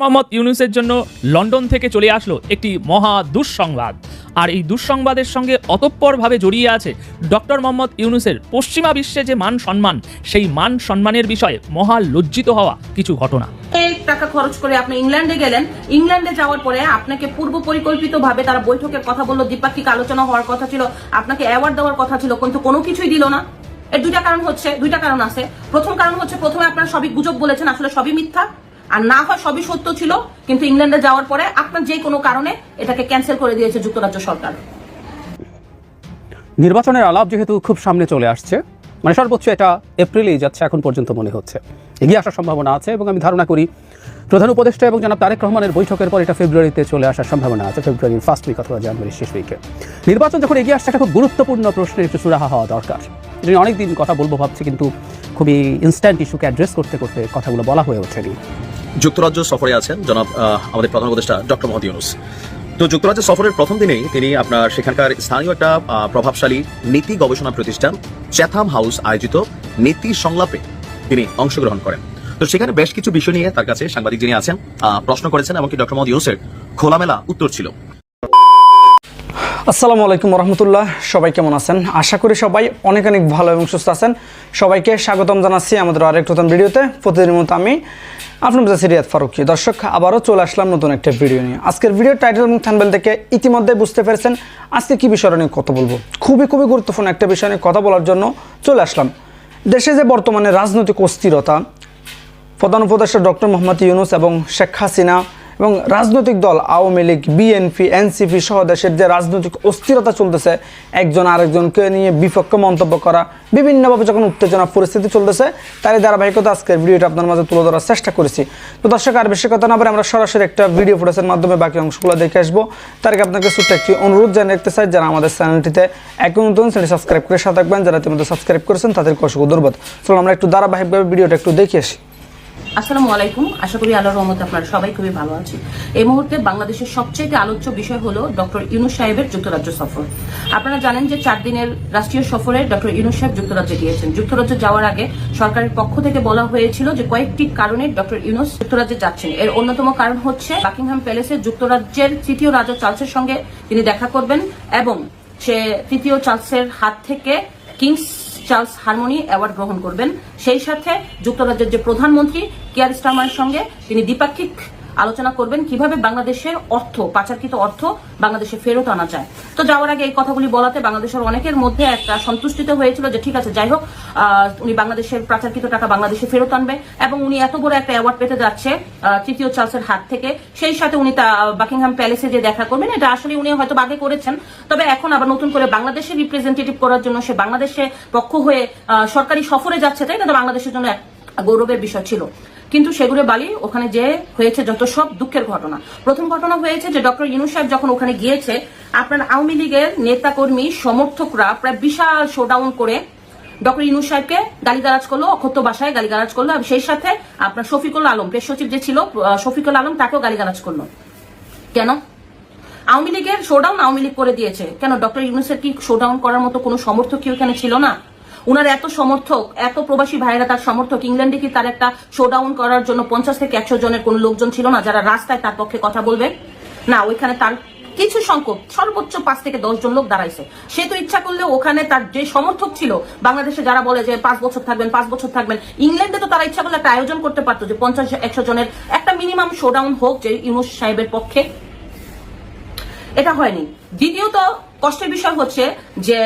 মোহাম্মদ ইউনুসের জন্য লন্ডন থেকে চলে আসলো একটি মহা দুঃসংবাদ। আর এই দুঃসংবাদের সঙ্গে অতঃপরভাবে জড়িয়ে আছে ডক্টর মোহাম্মদ ইউনুসের পশ্চিমা বিশ্বে যে মান সম্মান, সেই মান সম্মানের বিষয়ে মহা লজ্জিত হওয়া কিছু ঘটনা। টাকা খরচ করে আপনি ইংল্যান্ডে গেলেন। ইংল্যান্ডে যাওয়ার পরে আপনাকে পূর্ব পরিকল্পিত ভাবে তারা বৈঠকের কথা বলল, দ্বিপাক্ষিক আলোচনা হওয়ার কথা ছিল, আপনাকে অ্যাওয়ার্ড দেওয়ার কথা ছিল, কিন্তু কোনো কিছুই দিল না। এর দুইটা কারণ হচ্ছে, দুইটা কারণ আছে। প্রথম কারণ হচ্ছে, প্রথমে আপনারা সবই গুজব বলেছেন, আসলে সবই মিথ্যা। আর না হয় সবই সত্য ছিল, কিন্তু ইংল্যান্ডে যাওয়ার পরে আপনার যে কোনো কারণে এটাকে ক্যান্সেল করে দিয়েছে যুক্তরাজ্য সরকার। নির্বাচনের আলাপ যেহেতু খুব সামনে চলে আসছে মানে সর্বোচ্চ এটা এপ্রিলেই যাচ্ছে এখন পর্যন্ত মনে হচ্ছে। এগিয়ে আসার সম্ভাবনা আছে এবং আমি ধারণা করি প্রধান উপদেষ্টা এবং জনাব তারেক রহমানের বৈঠকের পর এটা ফেব্রুয়ারিতে চলে আসার সম্ভাবনা আছে, ফেব্রুয়ারির ফার্স্ট উইক অথবা জানুয়ারির শেষ উইকে নির্বাচন যখন এগিয়ে আসছে, একটা খুব গুরুত্বপূর্ণ প্রশ্নের একটু সুরাহা হওয়া দরকার। এটা অনেকদিন কথা বলব, ভাবছি কিন্তু খুবই ইনস্ট্যান্ট ইস্যুকে অ্যাড্রেস করতে করতে কথাগুলো বলা হয়ে ওঠেনি। যুক্তরাজ্য সফরে আছেন জনাব আমাদের প্রধান উপদেষ্টা ডক্টর মোহাম্মদ ইউনুস। তো যুক্তরাজ্য সফরের প্রথম দিনেই তিনি আপনার সেখানকার স্থানীয় একটা প্রভাবশালী নীতি গবেষণা প্রতিষ্ঠান চ্যাথাম হাউস আয়োজিত নীতি সংলাপে তিনি অংশগ্রহণ করেন। তো সেখানে বেশ কিছু বিষয় নিয়ে তার কাছে সাংবাদিক যিনি আছেন প্রশ্ন করেছেন, এমনকি ডক্টর মোহাম্মদ ইউনুসের খোলামেলা উত্তর ছিল। আসসালামু আলাইকুম রহমতুল্লাহ সবাই কেমন আছেন? আশা করি সবাই অনেক অনেক ভালো এবং সুস্থ আছেন। সবাইকে স্বাগতম জানাচ্ছি আমাদের আরেক নতুন ভিডিওতে। প্রতিদিনের মতো আমি আপনার সিরিয়াত ফারুকি দর্শক, আবারও চলে আসলাম নতুন একটা ভিডিও নিয়ে। আজকের ভিডিও টাইটেল এবং থানবেল থেকে ইতিমধ্যে বুঝতে পেরেছেন আজকে কি বিষয় নিয়ে কথা বলব। খুবই খুবই গুরুত্বপূর্ণ একটা বিষয় নিয়ে কথা বলার জন্য চলে আসলাম। দেশে যে বর্তমানে রাজনৈতিক অস্থিরতা, প্রধান উপদেষ্টা ডক্টর মোহাম্মদ ইউনুস এবং শেখ হাসিনা এবং রাজনৈতিক দল, আওয়ামী লীগ বিএনপি এনসিপি সহ দেশের যে রাজনৈতিক অস্থিরতা চলতেছে, একজন আরেকজনকে নিয়ে বিপক্ষ মন্তব্য করা, বিভিন্নভাবে যখন উত্তেজনা, পরিস্থিতি চলতেছে, তারই ধারাবাহিকতা আজকের ভিডিওটা আপনার মাঝে তুলে ধরার চেষ্টা করেছি। তো দর্শক, আর বেশি কথা না বলে আমরা সরাসরি একটা ভিডিও ফুটেজের মাধ্যমে বাকি অংশগুলো দেখে আসব। তার আগে আপনাকে ছোট্ট একটি অনুরোধ জানিয়ে রাখতে চাই, যারা আমাদের চ্যানেলটিতে এখন নতুন চ্যানেল সাবস্ক্রাইব করে সাথে থাকবেন। যারা ইতিমধ্যে সাবস্ক্রাইব করেছেন, তাদেরকে অসংখ্য ধন্যবাদ। চলুন, আমরা একটু ধারাবাহিকভাবে ভিডিওটা একটু দেখে আসি। আসসালামু আলাইকুম। আশা করি আল্লাহর রহমতে আপনারা সবাই খুবই ভালো আছি এই মুহূর্তে বাংলাদেশের সবচেয়ে আলোচ্য বিষয় হলো ডক্টর ইউনুস সাহেবের যুক্তরাজ্য সফর। আপনারা জানেন যে চার দিনের রাষ্ট্রীয় সফরে ডক্টর ইউনুস সাহেব যুক্তরাজ্যে গিয়েছেন। যুক্তরাজ্য যাওয়ার আগে সরকারের পক্ষ থেকে বলা হয়েছিল যে কয়েকটি কারণে ডক্টর ইউনুস যুক্তরাজ্যে যাচ্ছেন। এর অন্যতম কারণ হচ্ছে বাকিংহাম প্যালেসে যুক্তরাজ্যের তৃতীয় রাজা চার্লসের সঙ্গে তিনি দেখা করবেন এবং সে তৃতীয় চার্লসের হাত থেকে কিংস চার্লস হারমোনি অ্যাওয়ার্ড গ্রহণ করবেন। সেই সাথে যুক্তরাজ্যের যে প্রধানমন্ত্রী, কিয়ার স্টারমারের সঙ্গে তিনি দ্বিপাক্ষিক আলোচনা করবেন কীভাবে বাংলাদেশের অর্থ, পাচারকৃত অর্থ বাংলাদেশে ফেরত আনা যায়। তো যাওয়ার আগে এই কথাগুলি বলাতে বাংলাদেশের অনেকের মধ্যে একটা সন্তুষ্টিত হয়েছিল যে ঠিক আছে, যাই হোক উনি বাংলাদেশের পাচারকৃত টাকা বাংলাদেশে ফেরত আনবে এবং উনি এত বড় একটা অ্যাওয়ার্ড পেতে যাচ্ছে তৃতীয় চার্লসের হাত থেকে। সেই সাথে উনি তা বাকিংহাম প্যালেসে যে দেখা করবেন, এটা আসলে উনি হয়তো আগে করেছেন। তবে এখন আবার নতুন করে বাংলাদেশের রিপ্রেজেন্টেটিভ করার জন্য সে বাংলাদেশে পক্ষ হয়ে সরকারি সফরে যাচ্ছে, তাই না? বাংলাদেশের জন্য গৌরবের বিষয় ছিল। কিন্তু সেগুলো বালি ওখানে যে হয়েছে যত সব দুঃখের ঘটনা। প্রথম ঘটনা হয়েছে যে ডক্টর ইনু সাহেব যখন ওখানে গিয়েছে, আপনার আওয়ামী লীগের নেতাকর্মী, সমর্থকরা প্রায় বিশাল শোডাউন করে ডক্টর ইউনুস সাহেবকে গালিগালাজ করল, অক্ষত্য ভাষায় গালিগালাজ করল এবং সেই সাথে আপনার শফিকুল আলম, প্রেস সচিব যে ছিল শফিকুল আলম তাকেও গালিগালাজ করল। কেন? আওয়ামী লীগের শোডাউন আওয়ামী লীগ করে দিয়েছে। কেন? ডক্টর ইউনুসের কি শোডাউন করার মতো কোনো সমর্থক কি ওখানে ছিল না? উনার এত সমর্থক, এত প্রবাসী ভাইয়েরা তার সমর্থক, ইংল্যান্ডে কি তার একটা শোডাউন করার জন্য পঞ্চাশ থেকে একশো জনের কোনো লোকজন ছিল না যারা রাস্তায় তার পক্ষে কথা বলবে? না, ওইখানে তার কিছু সংখ্যক, সর্বোচ্চ পাঁচ থেকে দশ জন লোক দাঁড়াইছে। সে তো ইচ্ছা করলে ওখানে তার যে সমর্থক ছিল, বাংলাদেশে যারা বলে যে পাঁচ বছর থাকবেন, পাঁচ বছর থাকবেন, ইংল্যান্ডে তো তারা ইচ্ছা করলে একটা আয়োজন করতে পারতো যে পঞ্চাশ, একশো জনের একটা মিনিমাম শোডাউন হোক যে ইউনুস সাহেবের পক্ষে। এটা হয়নি। দ্বিতীয়ত কষ্টের বিষয় হচ্ছে যে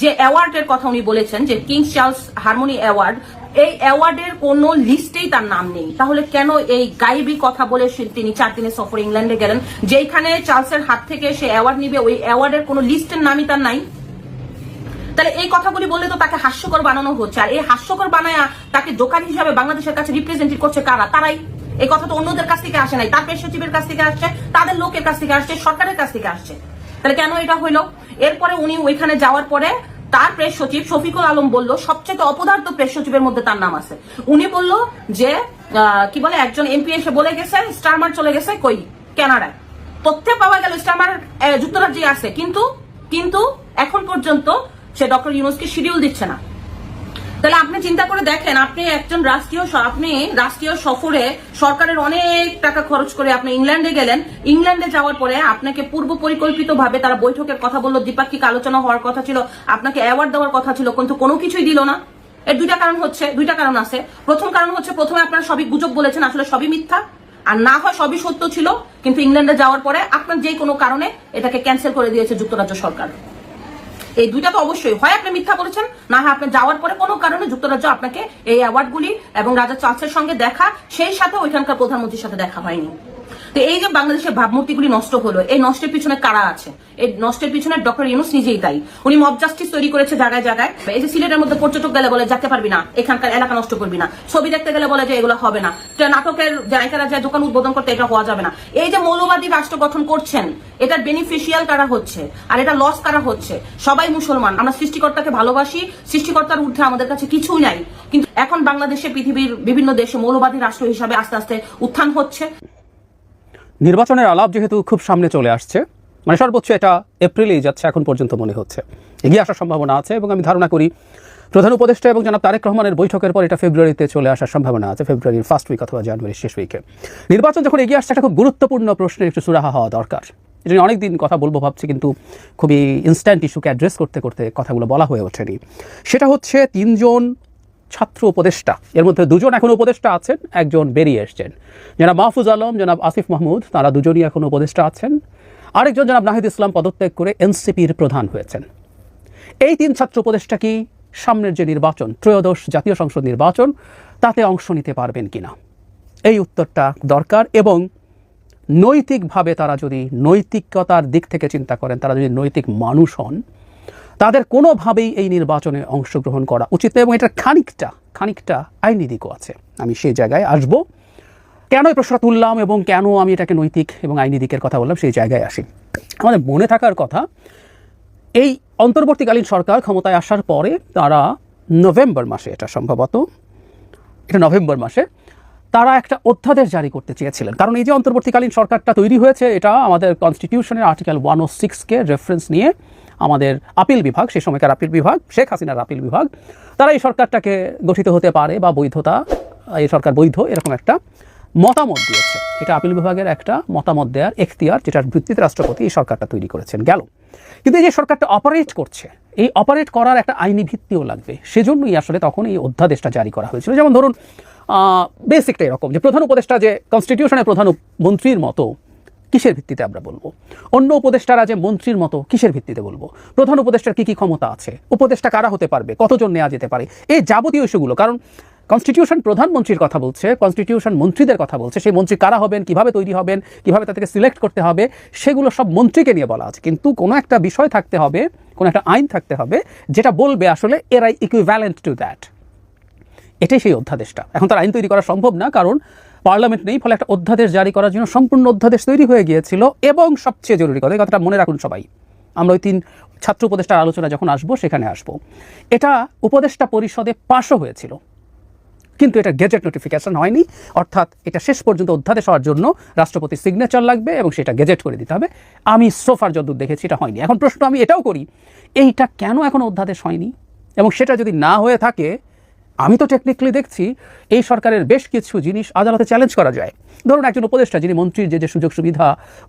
যে অ্যাওয়ার্ডের কথা উনি বলেছেন, যে কিংস চার্লস হারমোনি অ্যাওয়ার্ড, এই অ্যাওয়ার্ডের কোনো লিস্টেই তার নাম নেই। তাহলে কেন এই গাইবি কথা বলে তিনি চার দিনের সফর ইংল্যান্ডে গেলেন যেখানে চার্লসের হাত থেকে সে অ্যাওয়ার্ড নিবে, ওই অ্যাওয়ার্ডের কোনো লিস্টের নামই তার নাই? তাহলে এই কথাগুলি বললে তো তাকে হাস্যকর বানানো হচ্ছে, আর এই হাস্যকর বানায়া তাকে জোকার হিসাবে বাংলাদেশের কাছে রিপ্রেজেন্টেট করছে কারা? তারাই। এই কথা তো অন্যদের কাছ থেকে আসে নাই, তার সচিবের কাছ থেকে আসছে, তাদের লোকের কাছ থেকে আসছে, সরকারের কাছ থেকে আসছে। তাহলে কেন এটা হইল? এরপরে উনি ওইখানে যাওয়ার পরে তার প্রেস সচিব শফিকুল আলম বলল, সবচেয়ে অপদার্থ প্রেস সচিবের মধ্যে তার নাম আছে। উনি বলল যে কি বলে, একজন এমপি এসে বলে গেছে, স্টারমার চলে গেছে কই? কানাডায়। তথ্যে পাওয়া গেল স্টারমার যুক্তরাজ্যে আছে। কিন্তু কিন্তু এখন পর্যন্ত সে ডক্টর ইউনুসকে শিডিউল দিচ্ছে না। তাহলে আপনি চিন্তা করে দেখেন, আপনি একজন রাষ্ট্রীয় আপনি রাষ্ট্রীয় সফরে সরকারের অনেক টাকা খরচ করে আপনি ইংল্যান্ডে গেলেন। ইংল্যান্ডে যাওয়ার পরে আপনাকে পূর্ব পরিকল্পিত ভাবে তারা বৈঠকের কথা বলল, দ্বিপাক্ষিক আলোচনা হওয়ার কথা ছিল, আপনাকে অ্যাওয়ার্ড দেওয়ার কথা ছিল, কিন্তু কোনো কিছুই দিল না। এর দুইটা কারণ হচ্ছে, দুইটা কারণ আছে। প্রথম কারণ হচ্ছে, প্রথমে আপনারা সবই গুজব বলেছেন, আসলে সবই মিথ্যা। আর না হয় সবই সত্য ছিল, কিন্তু ইংল্যান্ডে যাওয়ার পরে আপনার যে কোনো কারণে এটাকে ক্যান্সেল করে দিয়েছে যুক্তরাজ্য সরকার। এই দুইটা তো অবশ্যই, হয় আপনি মিথ্যা বলেছেন, না হয় আপনি যাওয়ার পরে কোনো কারণে যুক্তরাজ্য আপনাকে এই অ্যাওয়ার্ডগুলি এবং রাজা চার্চের সঙ্গে দেখা, সেই সাথে ওইখানকার প্রধানমন্ত্রীর সাথে দেখা হয়নি। তো এই যে বাংলাদেশের ভাবমূর্তিগুলি নষ্ট হলো, এই নষ্টের পিছনে কারা আছে? এই নষ্টের পিছনে ডক্টর ইউনুস নিজেই দায়ী। উনি মব জাস্টিস তৈরি করেছে জায়গায় জায়গায়। এই যে সিলেটের মধ্যে পর্যটক গেলে বলে, যেতে পারবি না, এখানকার এলাকা নষ্ট করবি না। ছবি দেখতে গেলে বলে যে, এগুলো হবে না। নাটকের জায়গারা যায়, দোকান উদ্বোধন করতে এটা হওয়া যাবে না। এই যে মৌলবাদী রাষ্ট্র গঠন করছেন, এটার বেনিফিশিয়াল কারা হচ্ছে? আর এটা লস কারা হচ্ছে? সবাই মুসলমান, আমরা সৃষ্টিকর্তাকে ভালোবাসি, সৃষ্টিকর্তার ঊর্ধ্বে আমাদের কাছে কিছুই নাই। কিন্তু এখন বাংলাদেশে পৃথিবীর বিভিন্ন দেশে মৌলবাদী রাষ্ট্র হিসাবে আস্তে আস্তে উত্থান হচ্ছে। নির্বাচনের আলাপ যেহেতু খুব সামনে চলে আসছে মানে সর্বোচ্চ এটা এপ্রিলেই যাচ্ছে, এখন পর্যন্ত মনে হচ্ছে। এগিয়ে আসার সম্ভাবনা আছে এবং আমি ধারণা করি প্রধান উপদেষ্টা এবং জনাব তারেক রহমানের বৈঠকের পর এটা ফেব্রুয়ারিতে চলে আসার সম্ভাবনা আছে, ফেব্রুয়ারির ফার্স্ট উইক অথবা জানুয়ারির শেষ উইকে নির্বাচন যখন এগিয়ে আসছে, একটা খুব গুরুত্বপূর্ণ প্রশ্নের একটু সুরাহা হওয়া দরকার। এটা নিয়ে অনেকদিন কথা বলব ভাবছি, কিন্তু খুবই ইনস্ট্যান্ট ইস্যুকে অ্যাড্রেস করতে করতে কথাগুলো বলা হয়ে ওঠেনি। সেটা হচ্ছে তিনজন ছাত্র উপদেষ্টা। এর মধ্যে দুজন এখন উপদেষ্টা আছেন, একজন বেরিয়ে এসছেন। জনাব মাহফুজ আলম, জনাব আসিফ মাহমুদ, তারা দুজনই এখন উপদেষ্টা আছেন। আরেকজন জনাব নাহিদ ইসলাম পদত্যাগ করে এনসিপির প্রধান হয়েছেন। এই তিন ছাত্র উপদেষ্টা কি সামনের যে নির্বাচন, ত্রয়োদশ জাতীয় সংসদ নির্বাচন, তাতে অংশ নিতে পারবেন কিনা? এই উত্তরটা দরকার এবং নৈতিকভাবে তারা যদি নৈতিকতার দিক থেকে চিন্তা করেন, তারা যদি নৈতিক মানুষ হন তাদের কোনোভাবেই এই নির্বাচনে অংশগ্রহণ করা উচিত এবং এটা খানিকটা খানিকটা আইনি দিকও আছে। আমি সেই জায়গায় আসব। কেন এই প্রশ্নটা তুললাম এবং কেন আমি এটাকে নৈতিক এবং আইনি দিকের কথা বললাম সেই জায়গায় আসি। আমাদের মনে থাকার কথা, এই অন্তর্বর্তীকালীন সরকার ক্ষমতায় আসার পরে তারা নভেম্বর মাসে, এটা সম্ভবত, এটা নভেম্বর মাসে, তারা একটা অধ্যাদেশ জারি করতে চেয়েছিলেন। কারণ এই যে অন্তর্বর্তীকালীন সরকারটা তৈরি হয়েছে, এটা আমাদের কনস্টিটিউশনের আর্টিকেল ওয়ান ও সিক্সকে রেফারেন্স নিয়ে আমাদের আপিল বিভাগ সেই সময়কার আপিল বিভাগ, শেখ হাসিনার আপিল বিভাগ, তারা এই সরকারটাকে গঠিত হতে পারে বা বৈধতা, এই সরকার বৈধ, এরকম একটা মতামত দিয়েছে। এটা আপিল বিভাগের একটা মতামত দেওয়ার এখতিয়ার, যেটার ভিত্তিতে রাষ্ট্রপতি এই সরকারটা তৈরি করেছেন। গেল। কিন্তু এই যে সরকারটা অপারেট করছে, এই অপারেট করার একটা আইনি ভিত্তিও লাগবে। সেজন্যই আসলে তখন এই অধ্যাদেশটা জারি করা হয়েছিল। যেমন ধরুন বেসিকটা এরকম যে প্রধান উপদেষ্টা যে কনস্টিটিউশনের প্রধান মন্ত্রীর মতো কিসের ভিত্তিতে আমরা বলব? অন্য উপদেষ্টারা যে মন্ত্রীর মতো কিসের ভিত্তিতে বলব? প্রধান উপদেষ্টার কি কি ক্ষমতা আছে? উপদেষ্টা কারা হতে পারবে? কতজন নেওয়া যেতে পারে? এই যাবতীয় ইস্যুগুলো, কারণ কনস্টিটিউশন প্রধানমন্ত্রীর কথা বলছে কনস্টিটিউশন মন্ত্রীদের কথা বলছে, সেই মন্ত্রী কারা হবেন, কীভাবে তৈরি হবেন, কীভাবে তাদেরকে সিলেক্ট করতে হবে, সেগুলো সব মন্ত্রীকে নিয়ে বলা আছে। কিন্তু কোনো একটা বিষয় থাকতে হবে, কোনো একটা আইন থাকতে হবে, যেটা বলবে আসলে এরাই ইকুইভ্যালেন্ট টু দ্যাট এটাই সেই অধ্যাদেশটা। এখন তার আইন তৈরি করা সম্ভব না, কারণ পার্লামেন্ট নেই, ফলে একটা অধ্যাদেশ জারি করার জন্য সম্পূর্ণ অধ্যাদেশ তৈরি হয়ে গিয়েছিল এবং সবচেয়ে জরুরি কথা, এই কথাটা মনে রাখুন সবাই। আমরা ওই তিন ছাত্র উপদেষ্টার আলোচনা যখন আসব, সেখানে আসব। এটা উপদেষ্টা পরিষদে পাশও হয়েছিল, কিন্তু এটা গেজেট নোটিফিকেশন হয়নি, অর্থাৎ এটা শেষ পর্যন্ত অধ্যাদেশ হওয়ার জন্য রাষ্ট্রপতির সিগনেচার লাগবে এবং সেটা গেজেট করে দিতে হবে। আমি সোফার যদ্দূর দেখেছি, এটা হয়নি। এখন প্রশ্ন আমি এটাও করি, এইটা কেন এখন অধ্যাদেশ হয়নি? এবং সেটা যদি না হয়ে থাকে আমি তো টেকনিক্যালি দেখছি এই সরকারের বেশ কিছু জিনিস আদালতে চ্যালেঞ্জ করা যায়। ধরুন একজন উপদেষ্টা যিনি মন্ত্রীর যে যে সুযোগ সুবিধা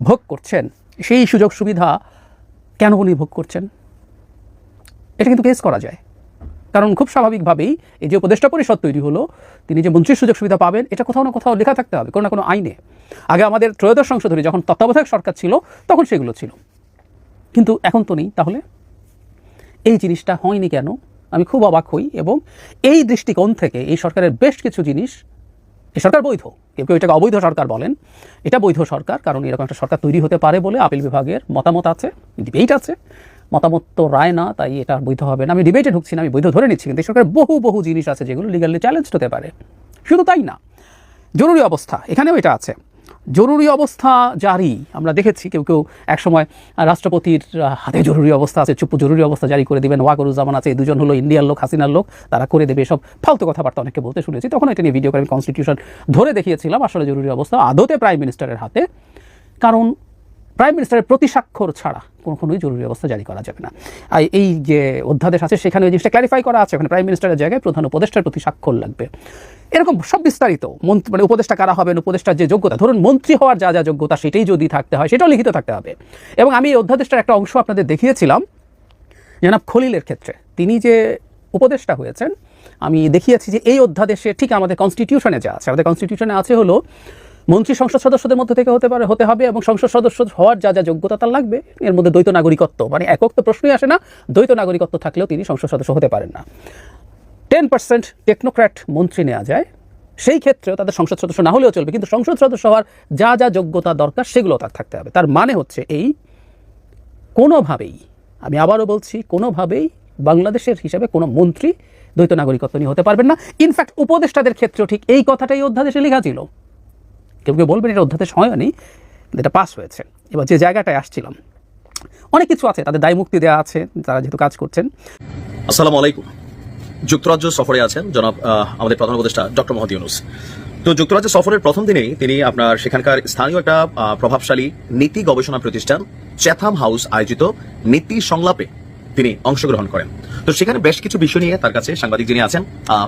ভোগ করছেন, সেই সুযোগ সুবিধা কেন উনি ভোগ করছেন? এটা কিন্তু কেস করা যায়। কারণ খুব স্বাভাবিকভাবেই এই যে উপদেষ্টা পরিষদ তৈরি হলো, তিনি যে মন্ত্রীর সুযোগ সুবিধা পাবেন, এটা কোথাও না কোথাও লেখা থাকতে হবে, কোনো না কোনো আইনে। আগে আমাদের ত্রয়োদশ সংশোধনী যখন তত্ত্বাবধায়ক সরকার ছিল, তখন সেগুলো ছিল। কিন্তু এখন তো নেই, তাহলে? এই জিনিসটা হয়নি কেন? আমি খুব অবাক হই এবং এই দৃষ্টিকোণ থেকে এই সরকারের বেশ কিছু জিনিস, এই সরকার বৈধ, কেউ কেউ এটাকে অবৈধ সরকার বলেন, এটা বৈধ সরকার কারণ এরকম একটা সরকার তৈরি হতে পারে বলে আপিল বিভাগের মতামত আছে ডিবেট আছে, মতামত তো রায় না, তাই এটা বৈধ হবে না। আমি ডিবেটে ঢুকছি না, আমি বৈধ ধরে নিচ্ছি, কিন্তু এই সরকারের বহু বহু জিনিস আছে যেগুলো লিগালি চ্যালেঞ্জ হতে পারে। শুধু তাই না, জরুরি অবস্থা, এখানেও এটা আছে। জরুরি অবস্থা জারি। আমরা দেখেছি কেউ কেউ একসময় রাষ্ট্রপতির হাতে জরুরি অবস্থা আছে চুপ জরুরি অবস্থা জারি করে দেবেন, ওয়াকরুজ্জামান আছে এই দুজন হলো ইন্ডিয়ার লোক, হাসিনার লোক, তারা করে দেবে সব ফালতু কথাবার্তা অনেকে বলতে শুনেছি। তখন এটা নিয়ে ভিডিও করে আমি কনস্টিটিউশন ধরে দেখিয়েছিলাম, আসলে জরুরি অবস্থা আদতে প্রাইম মিনিস্টারের হাতে। কারণ প্রাইম মিনিস্টারের প্রতিস্বাক্ষর ছাড়া কোনো কোনোই জরুরি অবস্থা জারি করা যাবে না। আর এই যে অধ্যাদেশ আছে, সেখানে ওই জিনিসটা ক্ল্যারিফাই করা আছে। ওখানে প্রাইম মিনিস্টারের জায়গায় প্রধান উপদেষ্টার প্রতি স্বাক্ষর লাগবে। এরকম সব বিস্তারিত মন্ত্রী মানে উপদেষ্টা কারা হবেন, উপদেষ্টার যে যোগ্যতা, ধরুন মন্ত্রী হওয়ার যা যা যোগ্যতা, সেটাই যদি থাকতে হয়, সেটাও লিখিত থাকতে হবে। এবং আমি এই অধ্যাদেশটার একটা অংশ আপনাদের দেখিয়েছিলাম, জনাব খলিলের ক্ষেত্রে। তিনি যে উপদেষ্টা হয়েছেন, আমি দেখিয়েছি যে এই অধ্যাদেশে ঠিক আমাদের কনস্টিটিউশনে যা আছে, আমাদের কনস্টিটিউশনে আছে হলো মন্ত্রী সংসদ সদস্যদের মধ্যে থেকে হতে পারে, হতে হবে এবং সংসদ সদস্য হওয়ার যা যা যোগ্যতা তার লাগবে, এর মধ্যে দ্বৈত নাগরিকত্ব। মানে একক তো প্রশ্নই আসে না, দ্বৈত নাগরিকত্ব থাকলেও তিনি সংসদ সদস্য হতে পারেন না। টেন পার্সেন্ট টেকনোক্র্যাট মন্ত্রী নেওয়া যায়, সেই ক্ষেত্রেও তাদের সংসদ সদস্য না হলেও চলবে, কিন্তু সংসদ সদস্য হওয়ার যা যা যোগ্যতা দরকার সেগুলো তার থাকতে হবে। তার মানে হচ্ছে এই, কোনোভাবেই, আমি আবারও বলছি, কোনোভাবেই বাংলাদেশের হিসাবে কোনো মন্ত্রী দ্বৈত নাগরিকত্ব নিয়ে হতে পারবেন না। ইনফ্যাক্ট উপদেষ্টাদের ক্ষেত্রেও ঠিক এই কথাটাই অধ্যাদেশে লেখা ছিল। কেউ কেউ বলবেন এটা অধ্যাদেশ হয়নি, এটা পাস হয়েছে। এবার যে জায়গাটায় আসছিলাম, অনেক কিছু আছে, তাদের দায় মুক্তি দেওয়া আছে, তারা যেহেতু কাজ করছেন। আসসালামু আলাইকুম। যুক্তরাজ্য সফরে আছেন জনাব আমাদের প্রধান উপদেষ্টা ডক্টর মোহাম্মদ ইউনুস। তো যুক্তরাজ্য সফরের প্রথম দিনেই তিনি আপনার সেখানকার স্থানীয় একটা প্রভাবশালী নীতি গবেষণা প্রতিষ্ঠান চ্যাথাম হাউস আয়োজিত নীতি সংলাপে তিনি অংশগ্রহণ করেন। তো সেখানে বেশ কিছু বিষয় নিয়ে তার কাছে সাংবাদিক যিনি আছেন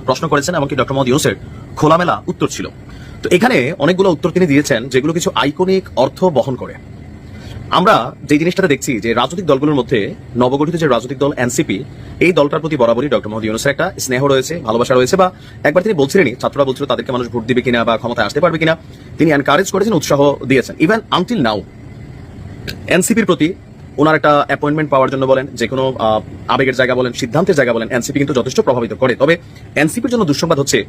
প্রশ্ন করেছেন, এমনকি ডক্টর মোহাম্মদ ইউনুসের খোলামেলা উত্তর ছিল। তো এখানে অনেকগুলো উত্তর তিনি দিয়েছেন, যেগুলো কিছু আইকনিক অর্থ বহন করে। আমরা যে জিনিসটা দেখছি যে রাজনৈতিক দলগুলোর মধ্যে নবগঠিত যে রাজনৈতিক দল এনসিপি, এই দলটার প্রতি বরাবরই ডক্টর মোহাম্মদ ইউনুসের একটা স্নেহ রয়েছে, ভালোবাসা রয়েছে বা একবার তিনি বলছিলেনই, ছাত্ররা বলছিল তাদেরকে মানুষ ভোট দিবে কিনা বা ক্ষমতায় আসতে পারবে কিনা, তিনি এনকারেজ করেছেন, উৎসাহ দিয়েছেন। ইভেন আনটিল নাও এনসিপির প্রতি ওনার একটা অ্যাপয়েন্টমেন্ট পাওয়ার জন্য বলেন যে কোনো আবেগের জায়গা বলেন, সিদ্ধান্তের জায়গা বলেন, এনসিপি কিন্তু যথেষ্ট প্রভাবিত করে। তবে এনসিপির জন্য দুঃসংবাদ হচ্ছে,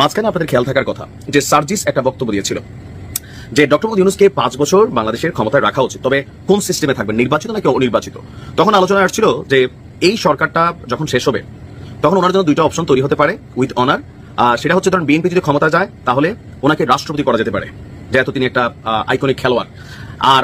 মাঝখানে আপনাদের খেয়াল থাকার কথা যে সার্জিস একটা বক্তব্য দিয়েছিল, যে ডক্টর মোদী ইউনুসকে পাঁচ বছর বাংলাদেশের ক্ষমতায় রাখা উচিত, তবে কোন সিস্টেমে থাকবে নির্বাচিত নাকি অনির্বাচিত? তখন আলোচনা আসছিল যে এই সরকারটা যখন শেষ হবে, তখন ওনার জন্য দুইটা অপশন তৈরি হতে পারে উইথ অনার আর সেটা হচ্ছে ধরুন বিএনপি যদি ক্ষমতা যায়, তাহলে ওনাকে রাষ্ট্রপতি করা যেতে পারে, যেহেতু তিনি একটা আইকনিক খেলোয়াড়। আর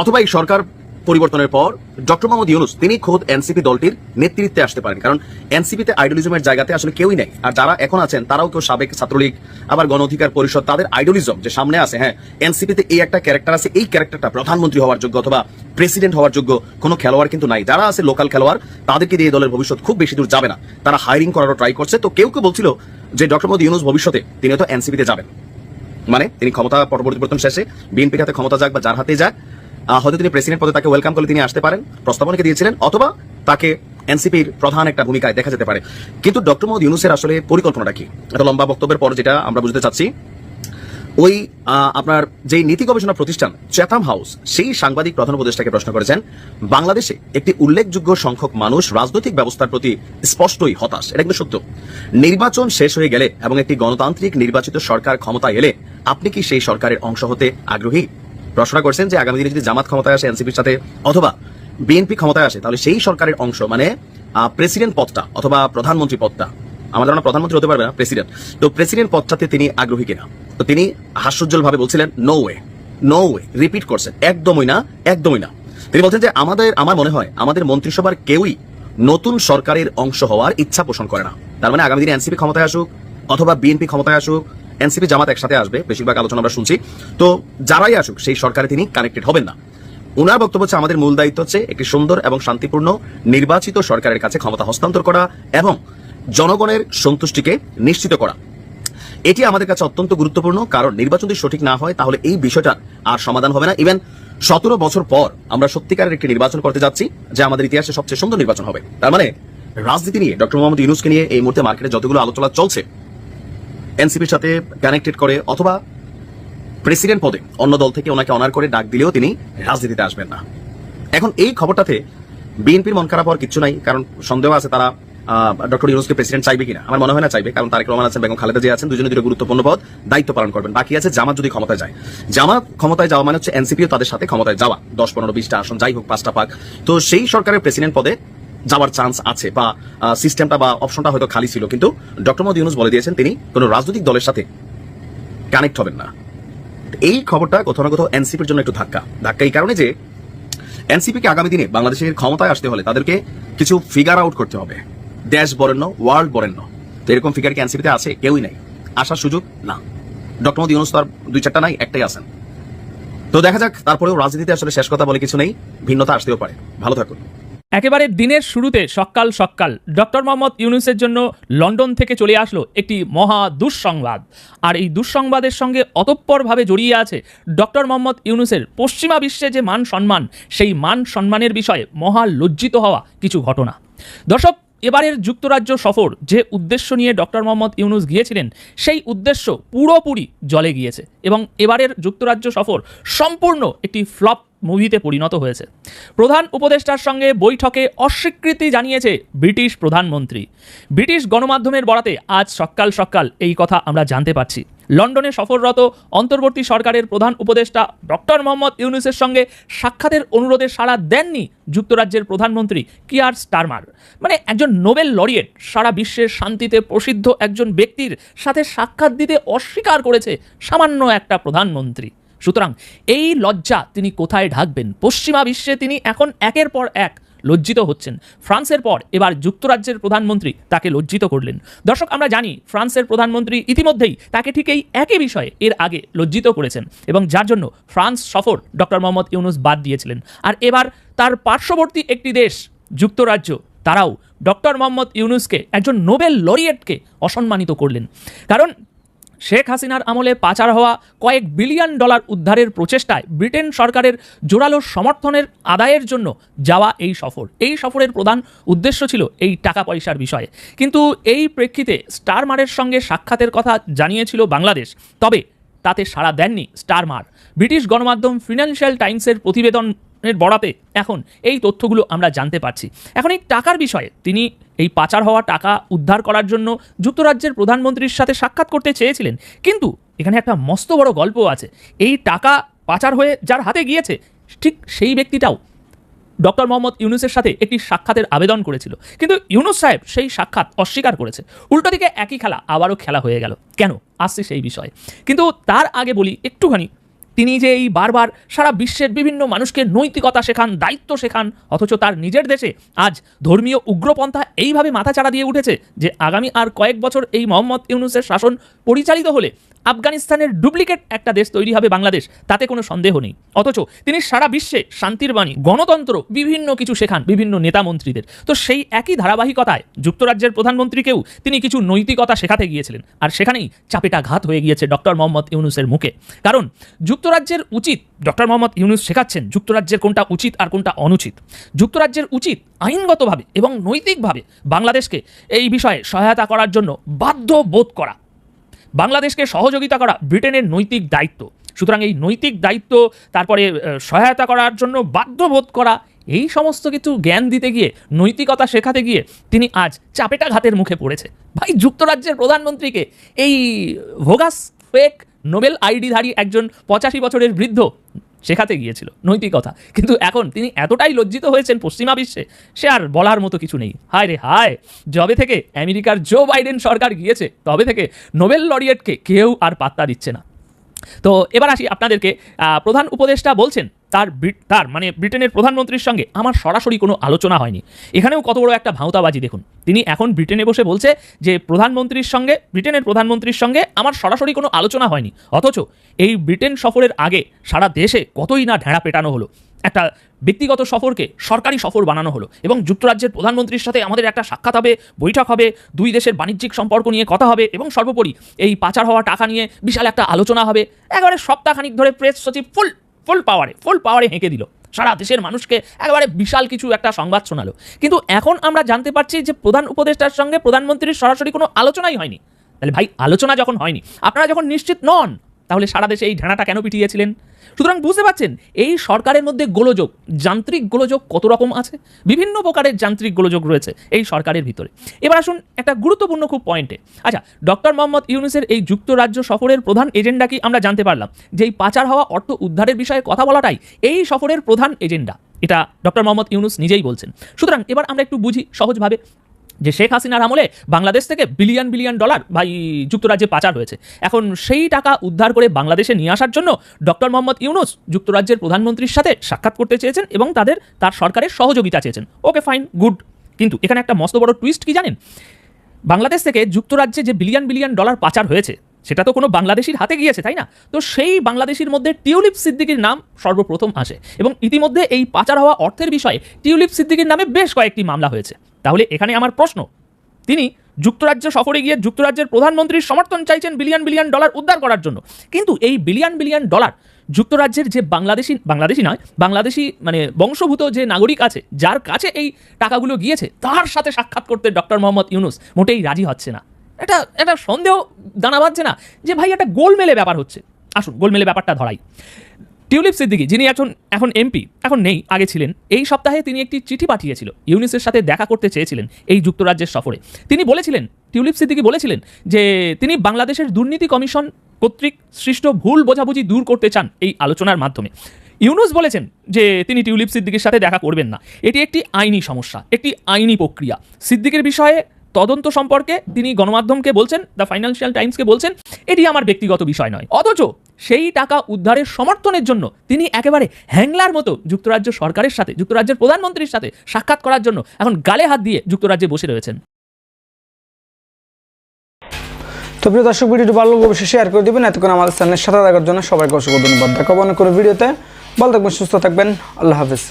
অথবা এই সরকার পরিবর্তনের পর ডক্টর মোহাম্মদ ইউনুস, তিনি খোদ এনসিপি দলটির নেতৃত্বে আসতে পারেন। কারণ এনসিপিতে আইডলিজমের জায়গাতে আসলে কেউই নেই। আর যারা এখন আছেন, তারাও কেউ সাবেক ছাত্রলীগ, আবার গণ অধিকার পরিষদ, তাদের আইডলিজম যে সামনে আছে হ্যাঁ এনসিপিতে এই একটা ক্যারেক্টার আছে, এই ক্যারেক্টারটা প্রধানমন্ত্রী হওয়ার যোগ্য অথবা প্রেসিডেন্ট হওয়ার যোগ্য কোনো খেলোয়াড় কিন্তু নাই। যারা আছে লোকাল খেলোয়াড়, তাদেরকে দিয়ে দলের ভবিষ্যৎ খুব বেশি দূর যাবে না। তারা হায়ারিং করারও ট্রাই করছে। তো কেউ কেউ বলছিল যে ডক্টর মোদী ইউনুস ভবিষ্যতে তিনি হয়তো এনসিপিতে যাবেন। মানে তিনি ক্ষমতা পরবর্তী পরিবর্তন শেষে, বিএনপির হাতে ক্ষমতা যাক বা যার হাতে যাক হয়তো তিনি প্রেসিডেন্ট পদে তাকে ওয়েলকাম করলে তিনি আসতে পারেন প্রস্তাবনাকে দিয়েছিলেন, অথবা তাকে এনসিপির প্রধান একটা ভূমিকায় দেখা যেতে পারে। কিন্তু ডক্টর মোহাম্মদ ইউনুসের আসলে পরিকল্পনাটা কি? এত লম্বা বক্তব্যের পর যেটা আমরা বুঝতে চাচ্ছি। ওই আপনার যে নীতি গবেষণা প্রতিষ্ঠান চ্যাথাম হাউস সেই সাংবাদিক প্রধান উপদেষ্টাকে প্রশ্ন করেছেন, বাংলাদেশে একটি উল্লেখযোগ্য সংখ্যক মানুষ রাজনৈতিক ব্যবস্থার প্রতি স্পষ্টই হতাশ। এটা কিন্তু সত্য। নির্বাচন শেষ হয়ে গেলে এবং একটি গণতান্ত্রিক নির্বাচিত সরকার ক্ষমতায় এলে আপনি কি সেই সরকারের অংশ হতে আগ্রহী? প্রশ্নটা করছেন যে আগামী দিনে যদি জামাত ক্ষমতায় আসে এনসিপির সাথে অথবা বিএনপি ক্ষমতায় আসে, তাহলে সেই সরকারের অংশ মানে প্রেসিডেন্ট পদটা অথবা প্রধানমন্ত্রী পদটা আমাদের ধারণা প্রধানমন্ত্রী হতে পারবে না, প্রেসিডেন্ট। তো প্রেসিডেন্ট পদটাতে তিনি আগ্রহী কিনা? তো তিনি হাস্যোজ্জ্বল ভাবে বলছিলেন no way no way repeat করছেন, একদমই না একদমই না। তিনি বলছেন যে আমাদের, আমার মনে হয়, আমাদের মন্ত্রিসভার কেউই নতুন সরকারের অংশ হওয়ার ইচ্ছা পোষণ করে না। তার মানে আগামী দিনে এনসিপি ক্ষমতায় আসুক অথবা বিএনপি ক্ষমতায় আসুক এনসিপি জামাত একসাথে আসবে, বেশিরভাগ আলোচনা আমরা শুনছি। তো যারাই আসুক, সেই সরকারে তিনি কানেক্টেড হবেন না। উনার বক্তব্য হচ্ছে আমাদের মূল দায়িত্ব হচ্ছে একটি সুন্দর এবং শান্তিপূর্ণ, নির্বাচিত সরকারের কাছে ক্ষমতা হস্তান্তর করা এবং জনগণের সন্তুষ্টিকে নিশ্চিত করা। এটি আমাদের কাছে অত্যন্ত গুরুত্বপূর্ণ, কারণ নির্বাচন যদি সঠিক না হয়, তাহলে এই বিষয়টা আর সমাধান হবে না। ইভেন সতেরো বছর পর আমরা সত্যিকারের একটি নির্বাচন করতে যাচ্ছি, যা আমাদের ইতিহাসে সবচেয়ে সুন্দর নির্বাচন হবে। তার মানে রাজনীতি নিয়ে, ডক্টর মোহাম্মদ ইউনুসকে নিয়ে এই মুহূর্তে মার্কেটে যতগুলো আলোচনা চলছে এনসিপির সাথে কানেক্টেড করে অথবা প্রেসিডেন্ট পদে অন্য দল থেকে ওনাকে অনার করে ডাক দিলেও তিনি রাজনীতিতে আসবেন না। এখন এই খবরটাতে বিএনপির মন খারাপ হওয়ার কিছু নাই, কারণ সন্দেহ আছে তারা ডক্টর ইউনুসকে প্রেসিডেন্ট চাইবে কিনা। আমার মনে হয় না চাইবে, কারণ তারেক রহমান আছেন, বেগম খালেদা জিয়া আছেন, দুজনে দুটো গুরুত্বপূর্ণ পদ, দায়িত্ব পালন করবেন। বাকি আছে জামাত যদি ক্ষমতায় যায়। জামাত ক্ষমতায় যাওয়া মানে হচ্ছে এনসিপিও তাদের সাথে ক্ষমতায় যাওয়া। দশ, পনেরো, বিশটা আসন, যাই হোক, পাঁচটা পাক। তো সেই সরকারের প্রেসিডেন্ট পদে যাওয়ার চান্স আছে বা সিস্টেমটা বা অপশনটা হয়তো খালি ছিল। কিন্তু ডক্টর মোদী ইউনুস বলে দিয়েছেন, তিনি কোনো রাজনৈতিক দলের সাথে কানেক্ট হবেন না। এই খবরটা কোথাও না কোথাও এনসিপির জন্য একটু ধাক্কা। ধাক্কা এই কারণে যে এনসিপিকে আগামী দিনে বাংলাদেশের ক্ষমতায় আসতে হলে তাদেরকে কিছু ফিগার আউট করতে হবে। দেশ বরেণ্য ওয়ার্ল্ড বরেণ্য। তো এরকম ফিগার কি এনসিপিতে আছে? কেউই নাই। আসার সুযোগ না। ডক্টর মোদী ইউনুস তার দুই চারটা নাই, একটাই আছেন। তো দেখা যাক, তারপরেও রাজনীতিতে আসলে শেষ কথা বলে কিছু নেই। ভিন্নতা আসতেও পারে। ভালো থাকুন। একেবারে দিনের শুরুতে সকাল সকাল ডক্টর মোহাম্মদ ইউনুসের জন্য লন্ডন থেকে চলে আসলো একটি মহা দুঃসংবাদ। আর এই দুঃসংবাদের সঙ্গে অতঃপরভাবে জড়িয়ে আছে ডক্টর মোহাম্মদ ইউনুসের পশ্চিমা বিশ্বে যে মান সম্মান, সেই মান সম্মানের বিষয়ে মহা লজ্জিত হওয়া কিছু ঘটনা। দর্শক, এবারের যুক্তরাজ্য সফর যে উদ্দেশ্য নিয়ে ডক্টর মোহাম্মদ ইউনুস গিয়েছিলেন, সেই উদ্দেশ্য পুরোপুরি জলে গিয়েছে এবং এবারের যুক্তরাজ্য সফর সম্পূর্ণ একটি ফ্লপ মুভিতে পরিণত হয়েছে। প্রধান উপদেষ্টার সঙ্গে বৈঠকে অস্বীকৃতি জানিয়েছে ব্রিটিশ প্রধানমন্ত্রী। ব্রিটিশ গণমাধ্যমের বরাতে আজ সকাল সকাল এই কথা আমরা জানতে পারছি। লন্ডনে সফররত অন্তর্বর্তী সরকারের প্রধান উপদেষ্টা ডক্টর মোহাম্মদ ইউনুসের সঙ্গে সাক্ষাতের অনুরোধে সাড়া দেননি যুক্তরাজ্যের প্রধানমন্ত্রী কিয়ার স্টারমার। মানে একজন নোবেল লরিয়েট, সারা বিশ্বের শান্তিতে প্রসিদ্ধ একজন ব্যক্তির সাথে সাক্ষাৎ দিতে অস্বীকার করেছে সামান্য একটা প্রধানমন্ত্রী। সুতরাং এই লজ্জা তিনি কোথায় ঢাকবেন? পশ্চিমা বিশ্বে তিনি এখন একের পর এক লজ্জিত হচ্ছেন। ফ্রান্সের পর এবার যুক্তরাজ্যের প্রধানমন্ত্রী তাকে লজ্জিত করলেন। দর্শক, আমরা জানি ফ্রান্সের প্রধানমন্ত্রী ইতিমধ্যেই তাকে ঠিক এই একই বিষয়ে এর আগে লজ্জিত করেছেন এবং যার জন্য ফ্রান্স সফর ডক্টর মোহাম্মদ ইউনুস বাদ দিয়েছিলেন। আর এবার তার পার্শ্ববর্তী একটি দেশ, যুক্তরাজ্য, তারাও ডক্টর মোহাম্মদ ইউনুসকে একজন নোবেল লরিয়েটকে অসম্মানিত করলেন। কারণ শেখ হাসিনার আমলে পাচার হওয়া কয়েক বিলিয়ন ডলার উদ্ধারের প্রচেষ্টায় ব্রিটেন সরকারের জোরালো সমর্থনের আদায়ের জন্য যাওয়া এই সফর। এই সফরের প্রধান উদ্দেশ্য ছিল এই টাকা পয়সার বিষয়ে। কিন্তু এই প্রেক্ষিতে স্টারমারের সঙ্গে সাক্ষাতের কথা জানিয়েছিল বাংলাদেশ। তবে তাতে সাড়া দেননি স্টারমার। ব্রিটিশ গণমাধ্যম ফিনান্সিয়াল টাইমসের প্রতিবেদনের বরাতে এখন এই তথ্যগুলো আমরা জানতে পারছি। এখন এই টাকার বিষয়ে তিনি এই পাচার হওয়া টাকা উদ্ধার করার জন্য যুক্তরাজ্যের প্রধানমন্ত্রীর সাথে সাক্ষাৎ করতে চেয়েছিলেন। কিন্তু এখানে একটা মস্ত বড় গল্প আছে। এই টাকা পাচার হয়ে যার হাতে গিয়েছে, ঠিক সেই ব্যক্তিটাও ডক্টর মোহাম্মদ ইউনুসের সাথে একটি সাক্ষাতের আবেদন করেছিল। কিন্তু ইউনুস সাহেব সেই সাক্ষাৎ অস্বীকার করেছে। উল্টো দিকে একই খেলা আবারও খেলা হয়ে গেল। কেন? আসছে সেই বিষয়ে। কিন্তু তার আগে বলি, একটুখানি তিনি যে এই বারবার সারা বিশ্বের বিভিন্ন মানুষকে নৈতিকতা শেখান, দায়িত্ব শেখান, অথচ তার নিজের দেশে আজ ধর্মীয় উগ্রপন্থা এইভাবে মাথাচাড়া দিয়ে উঠেছে যে আগামী আর কয়েক বছর এই মোহাম্মদ ইউনুসের শাসন পরিচালিত হলে আফগানিস্তানের ডুপ্লিকেট একটা দেশ তৈরি হবে বাংলাদেশ, তাতে কোনো সন্দেহ নেই। অথচ তিনি সারা বিশ্বে শান্তির বাণী, গণতন্ত্র, বিভিন্ন কিছু শেখান বিভিন্ন নেতা মন্ত্রীদের। তো সেই একই ধারাবাহিকতায় যুক্তরাজ্যের প্রধানমন্ত্রীকেও তিনি কিছু নৈতিকতা শেখাতে গিয়েছিলেন। আর সেখানেই চাপেটা ঘাত হয়ে গিয়েছে ডক্টর মোহাম্মদ ইউনুসের মুখে। কারণ যুক্তরাজ্যের উচিত ডক্টর মোহাম্মদ ইউনুস শেখাচ্ছেন যুক্তরাজ্যের কোনটা উচিত আর কোনটা অনুচিত। যুক্তরাজ্যের উচিত আইনগতভাবে এবং নৈতিকভাবে বাংলাদেশকে এই বিষয়ে সহায়তা করার জন্য বাধ্য বোধ করা। বাংলাদেশকে সহযোগিতা করা ব্রিটেনের নৈতিক দায়িত্ব। সুতরাং এই নৈতিক দায়িত্ব, তারপরে সহায়তা করার জন্য বাধ্যবোধ করা, এই সমস্ত কিছু জ্ঞান দিতে গিয়ে, নৈতিকতা শেখাতে গিয়ে তিনি আজ চাপেটা ঘাতের মুখে পড়েছে। ভাই, যুক্তরাজ্যের প্রধানমন্ত্রীকে এই ভোগাস ফেক নোবেল আইডিধারী একজন পঁচাশি বছরের বৃদ্ধ শেখাতে গিয়েছিল নৈতিকতা কিন্তু এখন তিনি এতটাই লজ্জিত হয়েছেন পশ্চিমা বিশ্বে, সে আর বলার মতো কিছু নেই। হায় রে হায়, যবে থেকে আমেরিকার জো বাইডেন সরকার গিয়েছে, তবে থেকে নোবেল লরিয়েটকে কেউ আর পাত্তা দিচ্ছে না। তো এবার আসি আপনাদেরকে প্রধান উপদেষ্টা বলছেন তার তার মানে ব্রিটেনের প্রধানমন্ত্রীর সঙ্গে আমার সরাসরি কোনো আলোচনা হয়নি। এখানেও কত বড় একটা ভাঁওতাবাজি দেখুন। তিনি এখন ব্রিটেনে বসে বলছে যে প্রধানমন্ত্রীর সঙ্গে, ব্রিটেনের প্রধানমন্ত্রীর সঙ্গে আমার সরাসরি কোনো আলোচনা হয়নি। অথচ এই ব্রিটেন সফরের আগে সারা দেশে কতই না ঢেঁড়া পেটানো হলো। একটা ব্যক্তিগত সফরকে সরকারি সফর বানানো হলো এবং যুক্তরাজ্যের প্রধানমন্ত্রীর সাথে আমাদের একটা সাক্ষাৎ হবে, বৈঠক হবে, দুই দেশের বাণিজ্যিক সম্পর্ক নিয়ে কথা হবে এবং সর্বোপরি এই পাচার হওয়া টাকা নিয়ে বিশাল একটা আলোচনা হবে। একেবারে সপ্তাহখানিক ধরে প্রেস সচিব ফুল ফুল পাওয়ারে ফুল পাওয়ারে হেঁকে দিল। সারা দেশের মানুষকে একেবারে বিশাল কিছু একটা সংবাদ শোনালো। কিন্তু এখন আমরা জানতে পারছি যে প্রধান উপদেষ্টার সঙ্গে প্রধানমন্ত্রীর সরাসরি কোনো আলোচনাই হয়নি। তাহলে ভাই, আলোচনা যখন হয়নি, আপনারা যখন নিশ্চিত নন, তাহলে সারা দেশে এই ঢেঁড়াটা কেন পিটিয়েছিলেন? সুতরাং বুঝতে পারছেন, এই সরকারের মধ্যে গোলযোগ, যান্ত্রিক গোলযোগ কত রকম আছে? বিভিন্ন প্রকারের যান্ত্রিক গোলযোগ রয়েছে এই সরকারের ভিতরে। এবার আসুন একটা গুরুত্বপূর্ণ খুব পয়েন্টে আচ্ছা ডক্টর মোহাম্মদ ইউনুসের এই যুক্তরাজ্য সফরের প্রধান এজেন্ডা কি আমরা জানতে পারলাম? যে এই পাচার হওয়া অর্থ উদ্ধারের বিষয়ে কথা বলাটাই এই সফরের প্রধান এজেন্ডা। এটা ডক্টর মোহাম্মদ ইউনুস নিজেই বলছেন। সুতরাং এবার আমরা একটু বুঝি সহজভাবে যে শেখ হাসিনার আমলে বাংলাদেশ থেকে বিলিয়ন বিলিয়ন ডলার ভাই, যুক্তরাজ্যে পাচার হয়েছে। এখন সেই টাকা উদ্ধার করে বাংলাদেশে নিয়ে আসার জন্য ডক্টর মোহাম্মদ ইউনুস যুক্তরাজ্যের প্রধানমন্ত্রীর সাথে সাক্ষাৎ করতে চেয়েছেন এবং তাদের, তার সরকারের সহযোগিতা চেয়েছেন। Okay, fine, good. কিন্তু এখানে একটা মস্ত বড় টুইস্ট কি জানেন? বাংলাদেশ থেকে যুক্তরাজ্যে যে বিলিয়ন বিলিয়ন ডলার পাচার হয়েছে, সেটা তো কোনো বাংলাদেশির হাতে গিয়েছে, তাই না? তো সেই বাংলাদেশির মধ্যে টিউলিপ সিদ্দিকির নাম সর্বপ্রথম আসে এবং ইতিমধ্যে এই পাচার হওয়া অর্থের বিষয়ে টিউলিপ সিদ্দিকির নামে বেশ কয়েকটি মামলা হয়েছে। তাহলে এখানে আমার প্রশ্ন। তিনি যুক্তরাজ্য সফরে গিয়ে যুক্তরাজ্যের প্রধানমন্ত্রীর সমর্থন চাইছেন বিলিয়ন বিলিয়ন ডলার উদ্ধার করার জন্য। কিন্তু এই বিলিয়ন বিলিয়ন ডলার যুক্তরাজ্যের যে বাংলাদেশি বাংলাদেশি নয়, বাংলাদেশি মানে বংশভূত যে নাগরিক আছে, যার কাছে এই টাকাগুলো গিয়েছে, তার সাথে সাক্ষাৎ করতে ডক্টর মোহাম্মদ ইউনুস মোটেই রাজি হচ্ছে না। এটা এটা সন্দেহ দানা বাঁধছে না যে ভাই, একটা গোলমেলে ব্যাপার হচ্ছে। আসুন, গোলমেলে ব্যাপারটা ধরাই। টিউলিপ সিদ্দিকি, যিনি এখন এখন এমপি, এখন নেই, আগে ছিলেন। এই সপ্তাহে তিনি একটি চিঠি পাঠিয়েছিল, ইউনিসের সাথে দেখা করতে চেয়েছিলেন এই যুক্তরাজ্যের সফরে। তিনি বলেছিলেন, টিউলিপ সিদ্দিকি বলেছিলেন যে তিনি বাংলাদেশের দুর্নীতি কমিশন কর্তৃক সৃষ্ট ভুল বোঝাবুঝি দূর করতে চান এই আলোচনার মাধ্যমে। ইউনুস বলেছেন যে তিনি টিউলিপ সিদ্দিকির সাথে দেখা করবেন না। এটি একটি আইনি সমস্যা, একটি আইনি প্রক্রিয়া। সিদ্দিকের বিষয়ে তদন্ত সম্পর্কে তিনি গণমাধ্যমকে বলছেন দ্য ফাইন্যান্সিয়াল টাইমসকে বলছেন, এটি আমার ব্যক্তিগত বিষয় নয়। অথচ সেই টাকা উদ্ধারের সমর্থনের জন্য তিনি একেবারে হ্যাংলার মতো যুক্তরাজ্য সরকারের সাথে, যুক্তরাজ্যের প্রধানমন্ত্রীর সাথে সাক্ষাৎ করার জন্য এখন গালে হাত দিয়ে যুক্তরাজ্যে বসে রয়েছেন। তো প্রিয় দর্শক, ভিডিওটি ভালো লাগলে অবশ্যই শেয়ার করে দিবেন। এতক্ষণ আমাদের চ্যানেলের সাথে থাকার জন্য সবাইকে অসংখ্য ধন্যবাদ। দেখাবো অনেক কোনো ভিডিওতে। ভালো থাকবেন, সুস্থ থাকবেন। আল্লাহ হাফিজ।